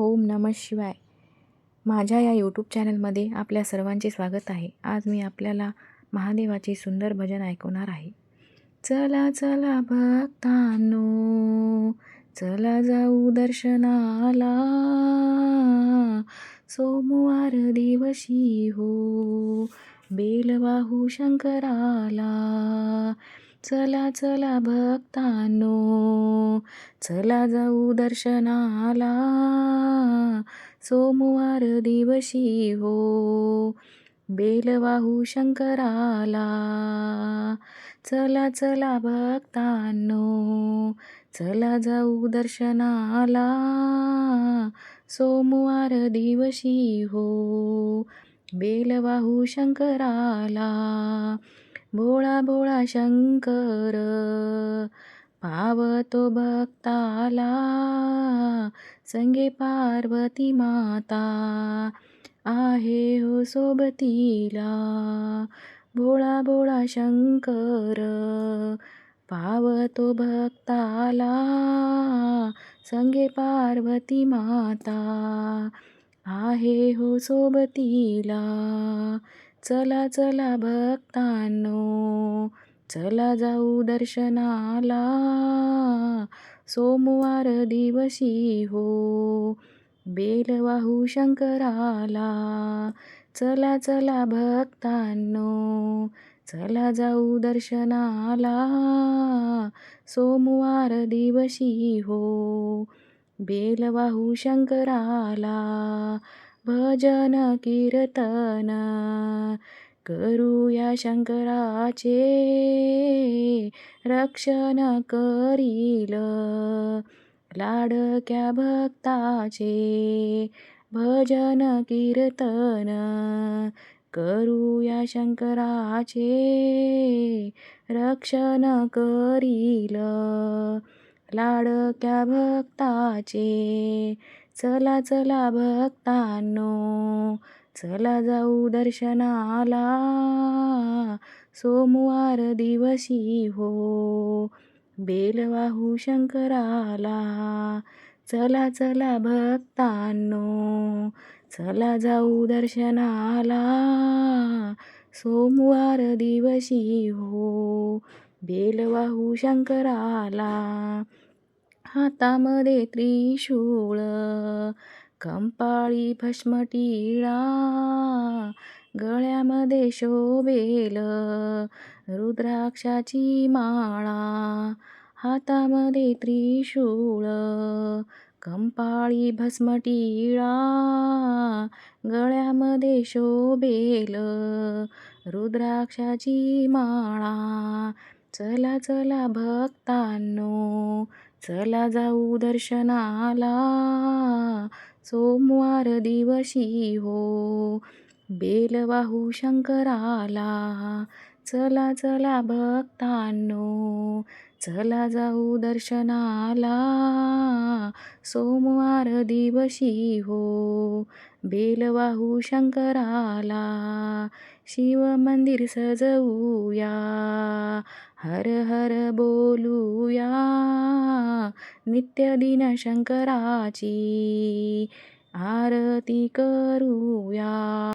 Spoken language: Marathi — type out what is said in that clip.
ओम नमः शिवाय. माझ्या या यूट्यूब चॅनलमध्ये आपल्या सर्वांचे स्वागत आहे. आज मी आपल्याला महादेवाचे सुंदर भजन ऐकवणार आहे. चला चला भक्तांनो चला जाऊ दर्शनाला. सोमवार दिवशी हो बेलवाहू शंकराला. चला चला भक्तांनो चला जाऊ दर्शनाला. सोमवार दिवशी हो बेलवाहू शंकराला. चला चला भक्तांनो चला जाऊ दर्शनाला. सोमवार दिवशी हो बेलवाहू शंकराला. भोळा भोळा शंकर पावतो भक्ताला संगे पार्वती माता आहे हो सोबतीला. भोळा भोळा शंकर पावतो भक्ताला संगे पार्वती माता आहे हो सोबतीला. चला चला भक्तांनो चला जाऊ दर्शनाला. सोमवार दिवशी हो बेलवाहू शंकराला. चला चला भक्तांनो चला जाऊ दर्शनाला. सोमवार दिवशी हो बेलवाहू शंकराला. भजन कीर्तन करूया शंकराचे रक्षण करील. लाडक्या भक्ताचे भजन कीर्तन करूया शंकराचे रक्षण करील. लाडक्या भक्ताचे चला चला भक्तांनो चला जाऊ दर्शनाला. सोमवार दिवशी हो बेलवाहू शंकराला. चला चला भक्तांनो चला जाऊ दर्शनाला. सोमवार दिवशी हो बेलवाहू शंकराला. हातामध्ये त्रिशूळ कंपाळी भस्मटिळा गळ्यामध्ये शोभेल रुद्राक्षाची माळा हातामध्ये त्रिशूळ कंपाळी भस्मटिळा गळ्यामध्ये शोभेल रुद्राक्षाची माळा. चला चला भक्तांनो चला जाऊ दर्शनाला. सोमवार दिवशी हो. बेलवाहू शंकराला. चला चला भक्तांनो. चला जाऊ दर्शनाला. सोमवार दिवशी हो. बेलवाहू शंकराला. शिव मंदिर सजवूया. हर हर बोलूया. नित्य दिन शंकराची आरती करूया.